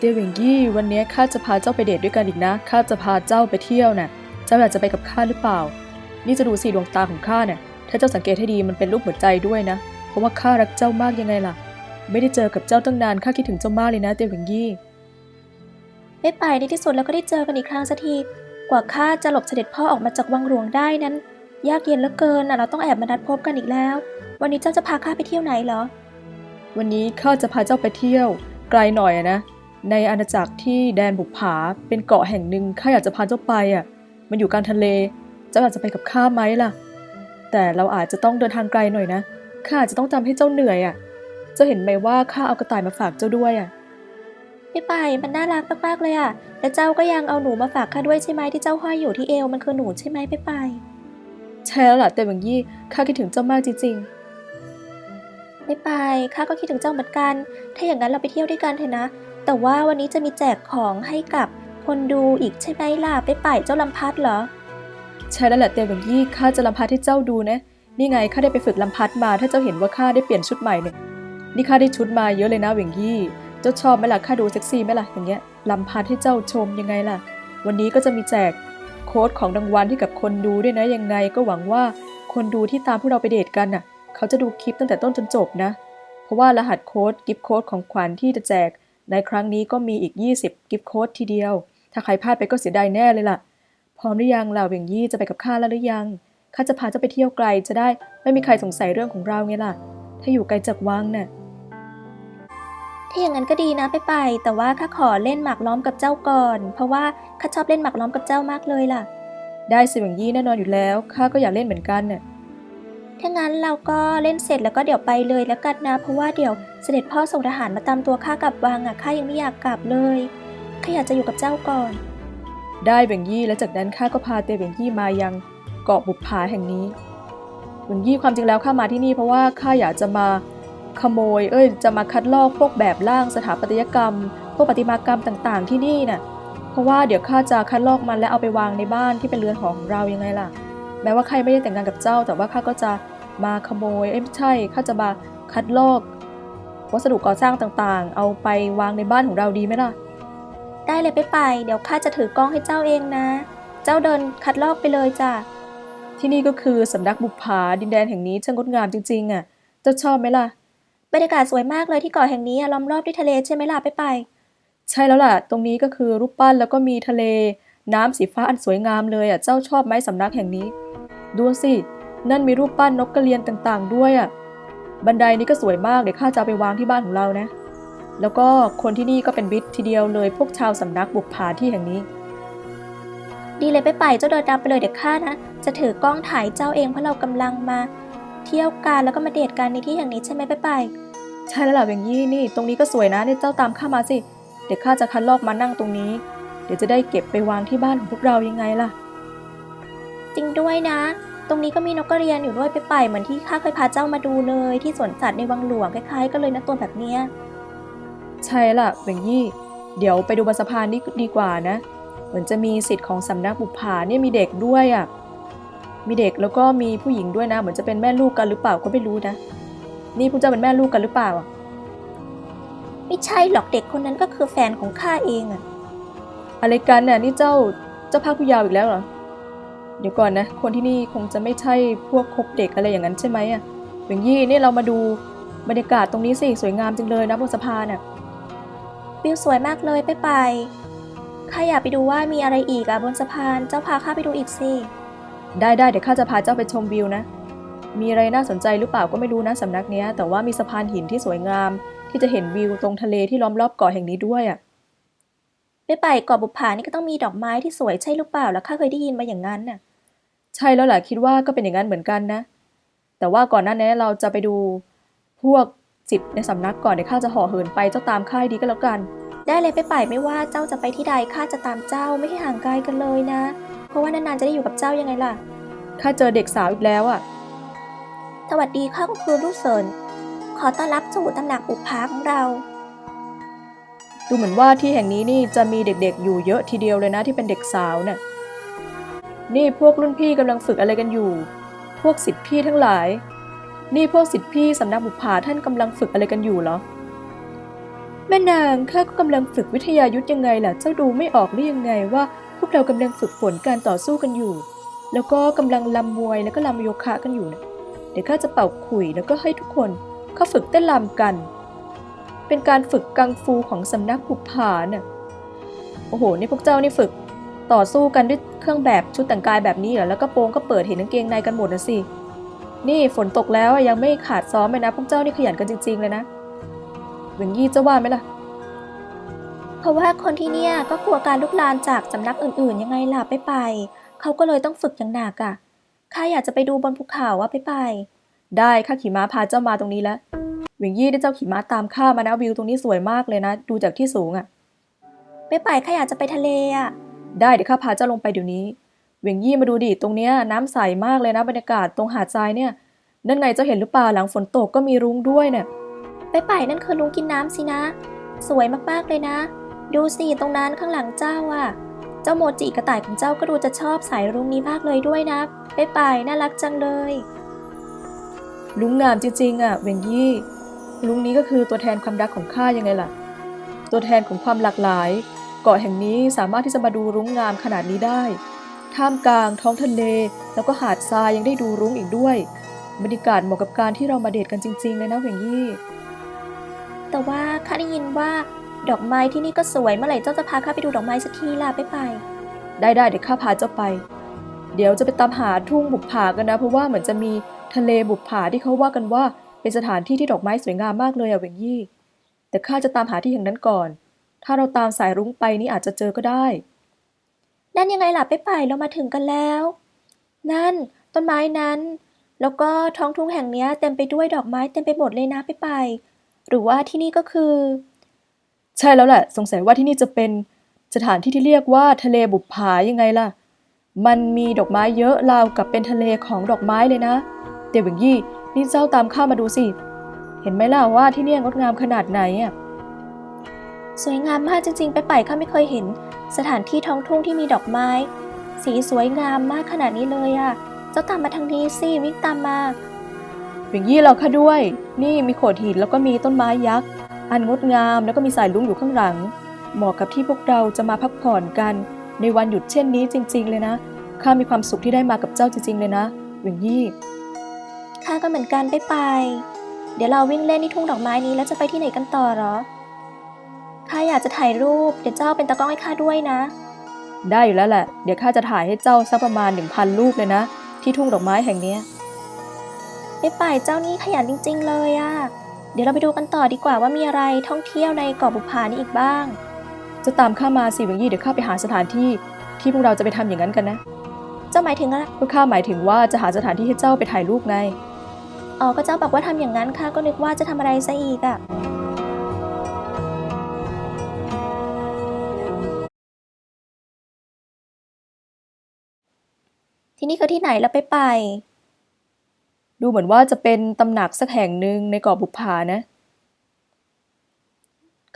เดวิงกี้วันนี้ข้าจะพาเจ้าไปเดทด้วยกันอีกนะข้าจะพาเจ้าไปเที่ยวน่ะเจ้าอยากจะไปกับข้าหรือเปล่า นี่จะดูสีดวงตาของข้าเนี่ยถ้าเจ้าสังเกตให้ดีมันเป็นรูปหัวใจด้วยนะ เพราะว่าข้ารักเจ้ามากยังไงล่ะ ไม่ได้เจอกับเจ้าตั้งนานข้าคิดถึงเจ้ามากเลยนะเดวิงกี้ไม่ไปในที่สุดแล้วก็ได้เจอกันอีกครั้งสักทีกว่าข้าจะหลบเสด็จพ่อออกมาจากวังหลวงได้นั้น ยากเย็นเหลือเกินน่ะเราต้องแอบมานัดพบกันอีกแล้ว วันนี้เจ้าจะพาข้าไปเที่ยวไหนเหรอ วันนี้ข้าจะพาเจ้าไปเที่ยว ไกลหน่อยอะนะ ในอาณาจักรที่แดนบุปผาเป็นเกาะแห่งหนึ่งข้าอยากจะพาเจ้าไปอะ มันอยู่กลางทะเล เจ้าอยากจะไปกับข้าไหมล่ะ แต่เราอาจจะต้องเดินทางไกลหน่อยนะ ข้าอาจจะต้องทำให้เจ้าเหนื่อยอะ เจ้าเห็นไหมว่าข้าเอากระต่ายมาฝากเจ้าด้วยอะไม่ไปมันน่ารักมากๆเลยอะและเจ้าก็ยังเอาหนูมาฝากข้าด้วยใช่ไหมที่เจ้าห้อยอยู่ที่เอวมันคือหนูใช่ไหมไม่ไปใช่แล้วล่ะแต่บางยี่ข้าคิดถึงเจ้ามากจริงไม่ไป ข้าก็คิดถึงเจ้าเหมือนกัน ถ้าอย่างนั้นเราไปเที่ยวด้วยกันเถอะนะ แต่ว่าวันนี้จะมีแจกของให้กับคนดูอีกใช่ไหมล่ะไปไปเจ้าลำพัดเหรอ ใช่แล้วแหละแต่บางยี่ข้าจะลำพัดให้เจ้าดูนะ นี่ไงข้าได้ไปฝึกลำพัดมา ถ้าเจ้าเห็นว่าข้าได้เปลี่ยนชุดใหม่เนี่ยนี่ข้าได้ชุดมาเยอะเลยนะเหวงยี่ เจ้าชอบไหมล่ะข้าดูเซ็กซี่ไหมล่ะอย่างเงี้ยลำพัดให้เจ้าชมยังไงล่ะ วันนี้ก็จะมีแจกโค้ดของรางวัลให้กับคนดูด้วยนะยังไงก็หวังว่าคนดูที่ตามพวกเราไปเดทกันน่ะ เขาจะดูคลิปตั้งแต่ต้นจนจบนะ เพราะว่ารหัสโค้ดกิฟต์โค้ดของขวัญที่จะแจก ในครั้งนี้ก็มีอีก 20 กิฟต์โค้ดทีเดียว ถ้าใครพลาดไปก็เสียดายแน่เลยล่ะ พร้อมหรือยังล่ะเหวงยี่จะไปกับข้าแล้วหรือยัง ข้าจะพาเจ้าไปเที่ยวไกลจะได้ไม่มีใครสงสัยเรื่องของเราไงล่ะ ถ้าอยู่ไกลจากวังน่ะ ถ้าอย่างนั้นก็ดีนะไปไป แต่ว่าข้าขอเล่นหมากล้อมกับเจ้าก่อน เพราะว่าข้าชอบเล่นหมากล้อมกับเจ้ามากเลยล่ะ ได้สิเหวงยี่แน่นอนอยู่แล้ว ข้าก็อยากเล่นเหมือนกันน่ะ ถ้างั้นเราก็เล่นเสร็จแล้วก็เดี๋ยวไปเลยแล้วกันนะ เพราะว่าเดี๋ยวเสด็จพ่อส่งทหารมาตามตัวข้ากลับวังอะข้ายังไม่อยากกลับเลยข้าอยากจะอยู่กับเจ้าก่อน ได้เหวงยี่และจากนั้นข้าก็พาเตเหวงยี่มายังเกาะบุปผาแห่งนี้เหวงยี่ความจริงแล้วข้ามาที่นี่ เพราะว่าข้าอยากจะมาขโมย เอ้ย จะมาคัดลอกพวกแบบร่างสถาปัตยกรรม พวกประติมากรรมต่างๆ ที่นี่น่ะ เพราะว่าเดี๋ยวข้าจะคัดลอกมันและเอาไปวางในบ้านที่เป็นเรือนหอของเรายังไงล่ะ แม้ว่าข้าไม่ได้แต่งงานกับเจ้า แต่ว่าข้าก็จะมาขโมยเอ้ยไม่ใช่ข้าจะมาคัดลอก วัสดุก่อสร้างต่างๆ เอาไปวางในบ้านของเราดีไหมล่ะ ได้เลยไปไป เดี๋ยวข้าจะถือกล้องให้เจ้าเองนะ เจ้าเดินคัดลอกไปเลยจ้ะที่นี่ก็คือสำนักบุปผาดินแดนแห่งนี้ช่างงดงามจริงๆอะเจ้าชอบไหมล่ะบรรยากาศสวยมากเลยที่เกาะแห่งนี้อะล้อมรอบด้วยทะเลใช่ไหมล่ะไปไป ใช่แล้วล่ะ ตรงนี้ก็คือรูปปั้นแล้วก็มีทะเล น้ำสีฟ้าอันสวยงามเลยอะเจ้าชอบไหมสำนักแห่งนี้ ดูสิ นั่นมีรูปปั้นนกกระเรียนต่างๆ ด้วยอะ บันไดนี้ก็สวยมาก เดี๋ยวข้าจะเอาไปวางที่บ้านของเรานะ แล้วก็คนที่นี่ก็เป็นวิทย์ทีเดียวเลย พวกชาวสำนักบุปผาที่แห่งนี้ ดีเลยไปไปเจ้าเดินตามไปเลยเดี๋ยวข้านะ จะถือกล้องถ่ายเจ้าเองเพราะเรากำลังมา เที่ยวกันแล้วก็มาเดทกันในที่แห่งนี้ใช่ไหมไปไปใช่แล้วล่ะเวงยี่นี่ ตรงนี้ก็สวยนะเนี่ยเจ้าตามข้ามาสิ เดี๋ยวข้าจะคัดลอกมานั่งตรงนี้ เดี๋ยวจะได้เก็บไปวางที่บ้านของพวกเรายังไงล่ะ จริงด้วยนะ ตรงนี้ก็มีนกกระเรียนอยู่ด้วยไปไปเหมือนที่ข้าเคยพาเจ้ามาดูเลยที่สวนสัตว์ในวังหลวงคล้ายๆกันเลยนะตัวแบบเนี้ยใช่ล่ะเวงยี่ เดี๋ยวไปดูบนสะพานนี่ดีกว่านะ เหมือนจะมีสิทธิ์ของสำนักบุปผาเนี่ยมีเด็กด้วยอะมีเด็กแล้วก็มีผู้หญิงด้วยนะ เหมือนจะเป็นแม่ลูกกันหรือเปล่าก็ไม่รู้นะ นี่พวกเจ้าเป็นแม่ลูกกันหรือเปล่าอะไม่ใช่หรอกเด็กคนนั้นก็คือแฟนของข้าเองอะอะไรกันน่ะนี่เจ้าเจ้าภาคผู้เยาว์อีกแล้วเหรอ เดี๋ยวก่อนนะ คนที่นี่คงจะไม่ใช่พวกคบเด็กอะไรอย่างนั้นใช่ไหมอะเวงยี่นี่เรามาดูบรรยากาศตรงนี้สิสวยงามจังเลยนะบนสะพานอะวิวสวยมากเลยไปไปข้าอยากไปดูว่ามีอะไรอีกอะบนสะพานเจ้าพาข้าไปดูอีกสิได้ได้เดี๋ยวข้าจะพาเจ้าไปชมวิวนะ มีอะไรน่าสนใจหรือเปล่าก็ไม่รู้นะสำนักเนี้ย แต่ว่ามีสะพานหินที่สวยงาม ที่จะเห็นวิวตรงทะเลที่ล้อมรอบเกาะแห่งนี้ด้วยอะไปไปเกาะบุปผานี่ก็ต้องมีดอกไม้ที่สวยใช่หรือเปล่าแล้วข้าเคยได้ยินมาอย่างนั้นน่ะ ใช่แล้วแหละคิดว่าก็เป็นอย่างนั้นเหมือนกันนะ แต่ว่าก่อนหน้านี้เราจะไปดูพวกสิทธิ์ในสำนักก่อนเดี๋ยวข้าจะห่อเหินไปเจ้าตามค่ายดีก็แล้วกัน ได้เลยไปไปไม่ว่าเจ้าจะไปที่ใดข้าจะตามเจ้าไม่ให้ห่างไกลกันเลยนะ เพราะว่านานๆจะได้อยู่กับเจ้ายังไงล่ะข้าเจอเด็กสาวอีกแล้วอะสวัสดีข้าก็คือลูกเสินขอต้อนรับสู่ตำหนักบุปผาของเรา ดูเหมือนว่าที่แห่งนี้นี่จะมีเด็กๆ อยู่เยอะทีเดียวเลยนะที่เป็นเด็กสาวเนี่ย นี่พวกรุ่นพี่กำลังฝึกอะไรกันอยู่ พวกสิทธิพี่ทั้งหลาย นี่พวกสิทธิพี่สำนักบุปผาท่านกำลังฝึกอะไรกันอยู่เหรอ แม่นางข้าก็กำลังฝึกวิทยายุทธยังไงล่ะ เจ้าดูไม่ออกหรือยังไงว่า พวกเรากำลังฝึกฝนการต่อสู้กันอยู่ แล้วก็กำลังลำมวยแล้วก็ลำโยคะกันอยู่นะเดี๋ยวข้าจะเป่าขุยแล้วก็ให้ทุกคนเข้าฝึกเต้นลำกัน เป็นการฝึกกังฟูของสำนักบุปผาน่ะ โอ้โห นี่พวกเจ้านี่ฝึก ต่อสู้กันด้วยเครื่องแบบชุดแต่งกายแบบนี้เหรอแล้วก็โปรงก็เปิดเห็นกางเกงในกันหมดนะสิ นี่ฝนตกแล้วอะยังไม่ขาดซ้อมเลยนะพวกเจ้านี่ขยันกันจริง ๆ เลยนะเวงยี่เจ้าว่าไหมล่ะ เพราะว่าคนที่เนี่ยก็กลัวการลุกลามจากสำนักอื่นๆ ยังไงล่ะไปไป เขาก็เลยต้องฝึกอย่างหนักอะ่ะข้าอยากจะไปดูบนภูเขาว่าไปไป ได้ข้าขี่ม้าพาเจ้ามาตรงนี้แล้วเวงยี่ได้เจ้าขี่ม้าตามข้ามานะวิวตรงนี้สวยมากเลยนะ ดูจากที่สูงอะ่ะไปไปข้าอยากจะไปทะเลอะ่ะ ได้เดี๋ยวข้าพาเจ้าลงไปเดี๋ยวนี้ เวงยี่มาดูดิตรงเนี้ยน้ำใสมากเลยนะบรรยากาศตรงหาดทรายเนี่ยนั่นไงเจ้าเห็นหรือเปล่าหลังฝนตกก็มีรุ้งด้วยเนี่ยไปไปนั่นคือลุงกินน้ำสินะ สวยมากๆเลยนะ ดูสิตรงนั้นข้างหลังเจ้าอะ่ะ เจ้าโมจิกระต่ายของเจ้าก็ดูจะชอบสายรุ้งนี้มากเลยด้วยนะไปไปน่ารักจังเลยลุงงามจริงๆอะเวงยี่ลุงนี้ก็คือตัวแทนความรักของข้ายังไงล่ะ ตัวแทนของความหลากหลาย เกาะแห่งนี้สามารถที่จะมาดูรุ้งงามขนาดนี้ได้ ท่ามกลางท้องทะเล แล้วก็หาดทรายยังได้ดูรุ้งอีกด้วย บรรยากาศเหมาะกับการที่เรามาเดทกันจริง ๆ เลยนะเวงยี่ แต่ว่าข้าได้ยินว่าดอกไม้ที่นี่ก็สวยเมื่อไหร่เจ้าจะพาข้าไปดูดอกไม้สักทีล่ะไปไปได้ได้เดี๋ยวข้าพาเจ้าไป เดี๋ยวจะไปตามหาทุ่งบุกผากันนะ เพราะว่าเหมือนจะมีทะเลบุกผาที่เขาว่ากันว่า เป็นสถานที่ที่ดอกไม้สวยงามมากเลยอะเวงยี่ แต่ข้าจะตามหาที่แห่งนั้นก่อน ถ้าเราตามสายรุ้งไปนี่อาจจะเจอก็ได้ นั่นยังไงล่ะไปไปเรามาถึงกันแล้ว นั่น ต้นไม้นั้น แล้วก็ท้องทุ่งแห่งเนี้ยเต็มไปด้วยดอกไม้เต็มไปหมดเลยนะไปไปหรือว่าที่นี่ก็คือ ใช่แล้วแหละ สงสัยว่าที่นี่จะเป็นสถานที่ที่เรียกว่าทะเลบุปผายังไงล่ะ มันมีดอกไม้เยอะราวกับเป็นทะเลของดอกไม้เลยนะเดี๋ยวเวงยี่นี่เจ้าตามข้ามาดูสิ เห็นไหมล่ะว่าที่เนี่ยงดงามขนาดไหนอะ สวยงามมากจริง ๆ ไปไปข้าไม่เคยเห็น สถานที่ท้องทุ่งที่มีดอกไม้ สีสวยงามมากขนาดนี้เลยอะ่ะ เจ้าตามมาทางนี้สิวิ่งตามมาเวงยี่เราค่ะด้วย นี่มีโขดหินแล้วก็มีต้นไม้ยักษ์ อันงดงามแล้วก็มีสายลุงอยู่ข้างหลัง เหมาะกับที่พวกเราจะมาพักผ่อนกัน ในวันหยุดเช่นนี้จริง ๆ เลยนะ ข้ามีความสุขที่ได้มากับเจ้าจริง ๆ เลยนะเวงยี่ ข้าก็เหมือนกันไปไป เดี๋ยวเราวิ่งเล่นที่ทุ่งดอกไม้นี้แล้วจะไปที่ไหนกันต่อเหรอ ข้าอยากจะถ่ายรูป เดี๋ยวเจ้าเป็นตากล้องให้ข้าด้วยนะ ได้อยู่แล้วแหละ เดี๋ยวข้าจะถ่ายให้เจ้าสักประมาณ1,000รูปเลยนะ ที่ทุ่งดอกไม้แห่งเนี้ยไปไปเจ้านี่ขยันจริง ๆ เลยอะ่ะเดี๋ยวเราไปดูกันต่อดีกว่าว่ามีอะไรท่องเที่ยวในเกาะบุพานี้อีกบ้าง จะตามข้ามาสิเวงยี่เดี๋ยวข้าไปหาสถานที่ที่พวกเราจะไปทำอย่างนั้นกันนะ เจ้าหมายถึงอะไรพวกข้าหมายถึงว่าจะหาสถานที่ให้เจ้าไปถ่ายรูปไง อ๋อ ก็เจ้าบอกว่าทำอย่างนั้นข้าก็นึกว่าจะทำอะไรซะอีกอะ่ ที่นี่คือที่ไหนแล้วไปไป ดูเหมือนว่าจะเป็นตำหนักสักแห่งหนึ่งในเกาะบุพานะ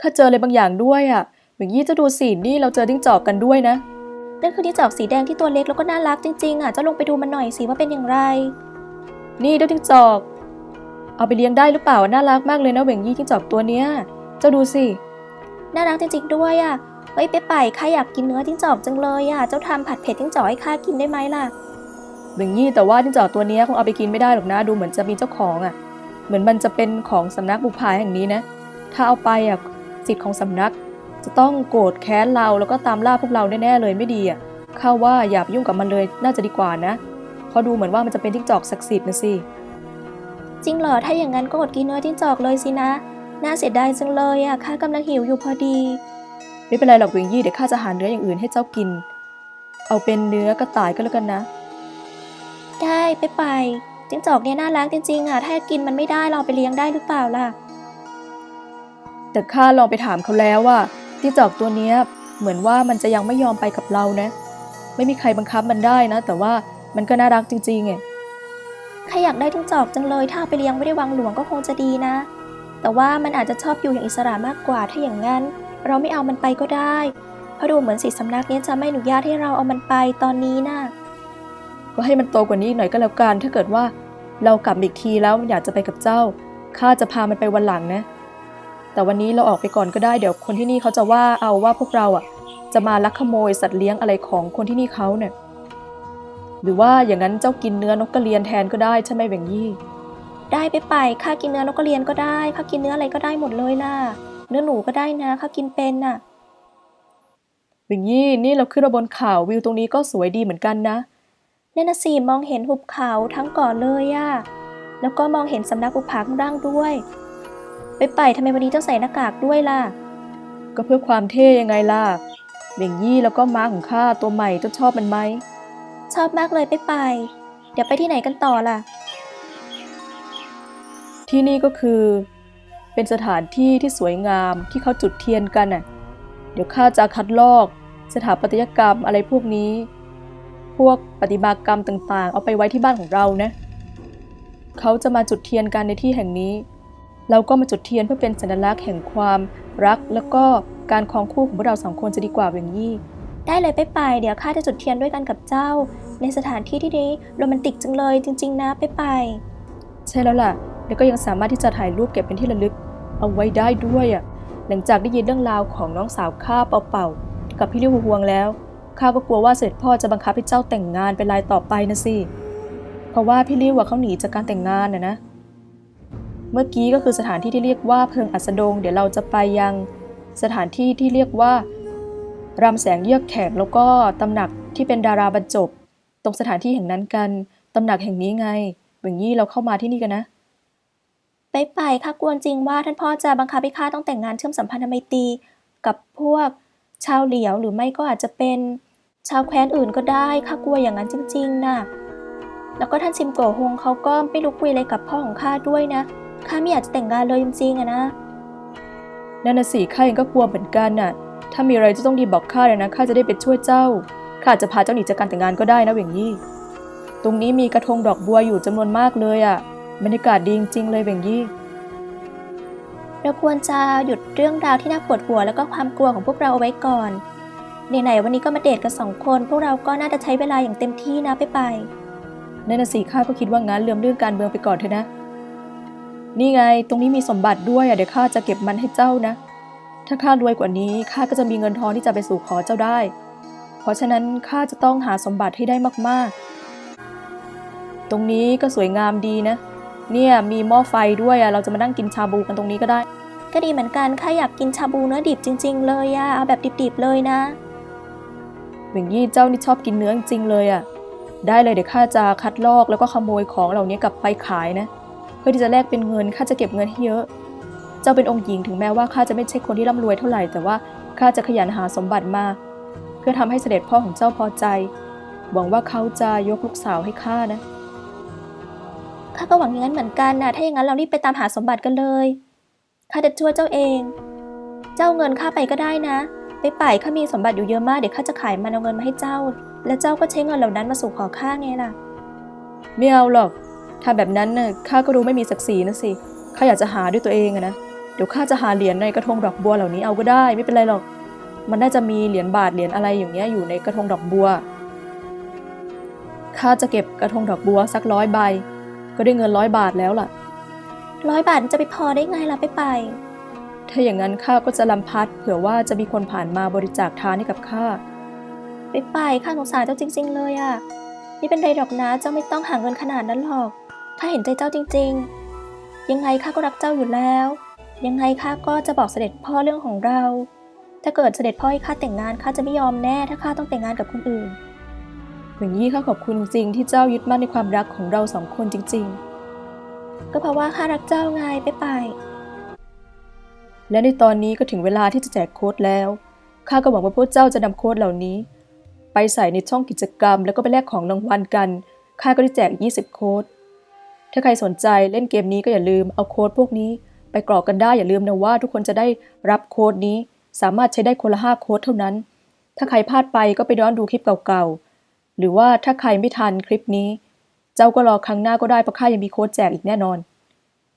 ข้าเจออะไรบางอย่างด้วยอะ่ะเวงยี่จะดูสินี่เราเจอจิ้งจอกกันด้วยนะนั่นคือที่จอกสีแดงที่ตัวเล็กแล้วก็น่ารักจริงๆอะเจ้าลงไปดูมันหน่อยสิว่าเป็นอย่างไร นี่เจ้าจิ้งจอก เอาไปเลี้ยงได้หรือเปล่าน่ารักมากเลยนะเวงยี่จิ้งจอกตัวเนี้ย เจ้าดูสิน่ารักจริง ๆ ด้วยอะเฮ้ยไปไปข้าอยากกินเนื้อจิ้งจอกจังเลยอะ เจ้าทำผัดเผ็ดจิ้งจอกให้ข้ากินได้ไหมล่ะ เวงยี่แต่ว่าจิ้งจอกตัวเนี้ยคงเอาไปกินไม่ได้หรอกนะ ดูเหมือนจะมีเจ้าของอะ่ะ เหมือนมันจะเป็นของสำนักบุพาแห่งนี้นะ ถ้าเอาไปอะสิทธิ์ของสำนัก จะต้องโกรธแค้นเราแล้วก็ตามล่าพวกเราแน่ๆเลยไม่ดีอะข้าว่าอย่าไปยุ่งกับมันเลยน่าจะดีกว่านะเพราะดูเหมือนว่ามันจะเป็นจิ้งจอกศักดิ์สิทธิ์นะสิจริงเหรอถ้าอย่างนั้นก็อดกินเนื้อจิ้งจอกเลยสินะ น่าเสียดายจังเลยอะข้ากำลังหิวอยู่พอดี ไม่เป็นไรหรอกเวงยี่เดี๋ยวข้าจะหาเนื้ออย่างอื่นให้เจ้ากิน เอาเป็นเนื้อกระต่ายก็แล้วกันนะ ได้ไปไปจิ้งจอกเนี่ยน่ารักจริงๆอะถ้ากินมันไม่ได้เราเอาไปเลี้ยงได้หรือเปล่าล่ะ แต่ข้าลองไปถามเขาแล้วว่าจิ้งจอกตัวเนี้ยเหมือนว่ามันจะยังไม่ยอมไปกับเรานะ ไม่มีใครบังคับมันได้นะ แต่ว่ามันก็น่ารักจริงๆไงข้าอยากได้จิ้งจอกจังเลยถ้าเอาไปเลี้ยงไม่ได้วังหลวงก็คงจะดีนะ แต่ว่ามันอาจจะชอบอยู่อย่างอิสระมากกว่าถ้าอย่างนั้น เราไม่เอามันไปก็ได้ เพราะดูเหมือนสีสำนักเนี้จะไม่อนุญาตให้เราเอามันไปตอนนี้น่ะ ก็ให้มันโตกว่านี้อีกหน่อยก็แล้วกัน ถ้าเกิดว่าเรากลับมาอีกทีแล้วมันอยากจะไปกับเจ้า ข้าจะพามันไปวันหลังนะ แต่วันนี้เราออกไปก่อนก็ได้ เดี๋ยวคนที่นี่เขาจะว่าเอาว่าพวกเราอะ จะมาลักขโมยสัตว์เลี้ยงอะไรของคนที่นี่เขาเนี่ย หรือว่าอย่างนั้นเจ้ากินเนื้อนกกระเรียนแทนก็ได้ใช่ไหมแหวงยี่ ได้ไปไปข้ากินเนื้อนกกระเรียนก็ได้ข้ากินเนื้ออะไรก็ได้หมดเลยล่ะ เนื้อหนูก็ได้นะข้ากินเป็นน่ะแหวงยี่นี่เราขึ้นมาบนเขาวิวตรงนี้ก็สวยดีเหมือนกันนะ เนี่ยนะสิมองเห็นหุบเขาทั้งเก่อนเลยอะแล้วก็มองเห็นสำนักอุปาข้างล่างด้วย ไปไปทำไมวันนี้เจ้าใส่หน้ากากด้วยล่ะ ก็เพื่อความเท่ยังไงล่ะแหวงยี่แล้วก็ม้าของข้าตัวใหม่เจ้าชอบมันไหม ชอบมากเลยไปไป เดี๋ยวไปที่ไหนกันต่อล่ะ ที่นี่ก็คือ เป็นสถานที่ที่สวยงามที่เขาจุดเทียนกันน่ะ เดี๋ยวข้าจะคัดลอก สถาปัตยกรรมอะไรพวกนี้พ วกประติมากรรมต่างๆ เอาไปไว้ที่บ้านของเรานะ เขาจะมาจุดเทียนกันในที่แห่งนี้ เราก็มาจุดเทียนเพื่อเป็นสัญลักษณ์แห่งความรักแล้วก็การครองคู่ของพวกเราสองคนจะดีกว่าอย่างยี่ได้เลยไปไปเดี๋ยวข้าจะจุดเทียนด้วยกันกับเจ้า ในสถานที่ที่นี้โรแมนติกจังเลยจริง ๆ นะไปไปใช่แล้วล่ะ แล้วก็ยังสามารถที่จะถ่ายรูปเก็บเป็นที่ระลึก เอาไว้ได้ด้วยอะหลังจากได้ยินเรื่องราวของน้องสาวข้าเป่าเป่าๆกับพี่ลิวหวงแล้ว ข้าก็กลัวว่าเสด็จพ่อจะบังคับให้เจ้าแต่งงานเป็นรายต่อไปนะสิ เพราะว่าพี่ลิวอะเขาหนีจากการแต่งงานน่ะนะ เมื่อกี้ก็คือสถานที่ที่เรียกว่าเพิงอัสดง เดี๋ยวเราจะไปยังสถานที่ที่เรียกว่ารำแสงเยือกแข็งแล้วก็ตำหนักที่เป็นดาราบรรจบ ตรงสถานที่แห่งนั้นกัน ตำหนักแห่งนี้ไงเหวงยี่เราเข้ามาที่นี่กันนะ ไปไปข้ากลัวจริงว่าท่านพ่อจะบังคับให้ข้าต้องแต่งงานเชื่อมสัมพันธไมตรีกับพวกชาวเหลียวหรือไม่ก็อาจจะเป็น ชาวแคว้นอื่นก็ได้ข้ากลัวอย่างนั้นจริงๆน่ะแล้วก็ท่านซิมโกะฮงเขาก็ไม่รู้คุยอะไรกับพ่อของข้าด้วยนะข้าไม่อยากจะแต่งงานเลยจริงๆอะนะนั่นน่ะสิข้าเองก็กลัวเหมือนกันน่ะ ถ้ามีอะไรจะต้องดีบอกข้าเลยนะข้าจะได้ไปช่วยเจ้าข้าอาจจะพาเจ้าหนีจากการแต่งงานก็ได้นะเหวงยี่ตรงนี้มีกระทงดอกบัวอยู่จำนวนมากเลยอะบรรยากาศดีจริงๆเลยเหวงยี่เราควรจะหยุดเรื่องราวที่น่าปวดหัวแล้วก็ความกลัวของพวกเราเอาไว้ก่อน ไหนๆวันนี้ก็มาเดทกันสองคน พวกเราก็น่าจะใช้เวลาอย่างเต็มที่นะไปไปนั่นน่ะสิข้าก็คิดว่างั้นเลื่อมเรื่องการเมืองไปก่อนเถอะนะ นี่ไงตรงนี้มีสมบัติด้วยอะเดี๋ยวข้าจะเก็บมันให้เจ้านะ ถ้าข้ารวยกว่านี้ข้าก็จะมีเงินทองที่จะไปสู่ขอเจ้าได้ เพราะฉะนั้นข้าจะต้องหาสมบัติให้ได้มากๆ ตรงนี้ก็สวยงามดีนะ เนี่ยมีหม้อไฟด้วยอะเราจะมานั่งกินชาบูกันตรงนี้ก็ได้ ก็ดีเหมือนกันข้าอยากกินชาบูเนื้อดิบจริง ๆ เลยอะเอาแบบดิบๆเลยนะเหม่งยี่เจ้านี่ชอบกินเนื้อจริงเลยอะ ได้เลยเดี๋ยวข้าจะคัดลอกแล้วก็ขโมยของเหล่านี้กลับไปขายนะ เพื่อที่จะแลกเป็นเงินข้าจะเก็บเงินให้เยอะ เจ้าเป็นองค์หญิงถึงแม้ว่าข้าจะไม่ใช่คนที่ร่ำรวยเท่าไหร่แต่ว่าข้าจะขยันหาสมบัติมา เพื่อทำให้เสด็จพ่อของเจ้าพอใจ หวังว่าเขาจะยกลูกสาวให้ข้านะข้าก็หวังอย่างนั้นเหมือนกันนะถ้าอย่างนั้นเรารีบไปตามหาสมบัติกันเลยข้าจะช่วยเจ้าเอง เจ้าเงินข้าไปก็ได้นะ ไปป่ายข้ามีสมบัติอยู่เยอะมากเดี๋ยวข้าจะขายมันเอาเงินมาให้เจ้า แล้วเจ้าก็ใช้เงินเหล่านั้นมาสู่ขอข้าไงล่ะ ไม่เอาหรอกถ้าแบบนั้นน่ะข้าก็ดูไม่มีศักดิ์ศรีนะสิข้าอยากจะหาด้วยตัวเองอะนะเดี๋ยวข้าจะหาเหรียญในกระทงดอกบัวเหล่านี้เอาก็ได้ไม่เป็นไรหรอก มันน่าจะมีเหรียญบาทเหรียญอะไรอย่างเงี้ยอยู่ในกระทงดอกบัวข้าจะเก็บกระทงดอกบัวสักร้อยใบ ก็ได้เงินร้อยบาทแล้วล่ะร้อยบาทมันจะไปพอได้ไงล่ะไปป่าย ถ้าอย่างนั้นข้าก็จะลำพัด เผื่อว่าจะมีคนผ่านมาบริจาคทานให้กับข้าไปป่ายข้าสงสารเจ้าจริง ๆ เลยอะไม่เป็นไรหรอกนะเจ้าไม่ต้องหาเงินขนาดนั้นหรอกข้าเห็นใจเจ้าจริง ๆ ยังไงข้าก็รักเจ้าอยู่แล้ว ยังไงข้าก็จะบอกเสด็จพ่อเรื่องของเรา ถ้าเกิดเสด็จพ่อให้ข้าแต่งงานข้าจะไม่ยอมแน่ถ้าข้าต้องแต่งงานกับคนอื่นอย่างนี้ข้าขอบคุณจริงๆที่เจ้ายึดมั่นในความรักของเราสองคนจริงก็เพราะว่าข้ารักเจ้าไงไปป่ายๆ และในตอนนี้ก็ถึงเวลาที่จะแจกโค้ดแล้ว ข้าก็หวังว่าพวกเจ้าจะนำโค้ดเหล่านี้ ไปใส่ในช่องกิจกรรม แล้วก็ไปแลกของรางวัลกัน ข้าก็ได้แจก20 โค้ด ถ้าใครสนใจเล่นเกมนี้ก็อย่าลืมเอาโค้ดพวกนี้ ไปกรอกกันได้อย่าลืมนะว่า ทุกคนจะได้รับโค้ดนี้ สามารถใช้ได้คนละ5โค้ดเท่านั้น ถ้าใครพลาดไปก็ไปย้อนดูคลิปเก่าๆ หรือว่าถ้าใครไม่ทันคลิปนี้ เจ้าก็รอครั้งหน้าก็ได้เพราะข้ายังมีโค้ดแจกอีกแน่นอน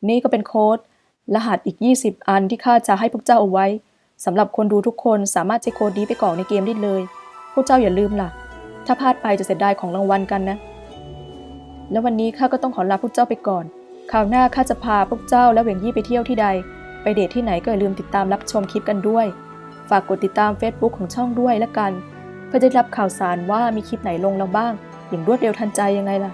นี่ก็เป็นโค้ด รหัสอีก 20 อันที่ข้าจะให้พวกเจ้าเอาไว้สำหรับคนดูทุกคนสามารถใช้โค้ดนี้ไปกรอกในเกมได้เลย พวกเจ้าอย่าลืมล่ะ ถ้าพลาดไปจะเสียดายของรางวัลกันนะ แล้ววันนี้ข้าก็ต้องขอลาพวกเจ้าไปก่อนคราวหน้าข้าจะพาพวกเจ้าและเหวียงยี่ไปเที่ยวที่ใด ไปเดทที่ไหนก็อย่าลืมติดตามรับชมคลิปกันด้วย ฝากกดติดตาม Facebook ของช่องด้วยละกัน เพื่อจะได้รับข่าวสารว่ามีคลิปไหนลงแล้วบ้าง อย่างรวดเร็วทันใจยังไงล่ะ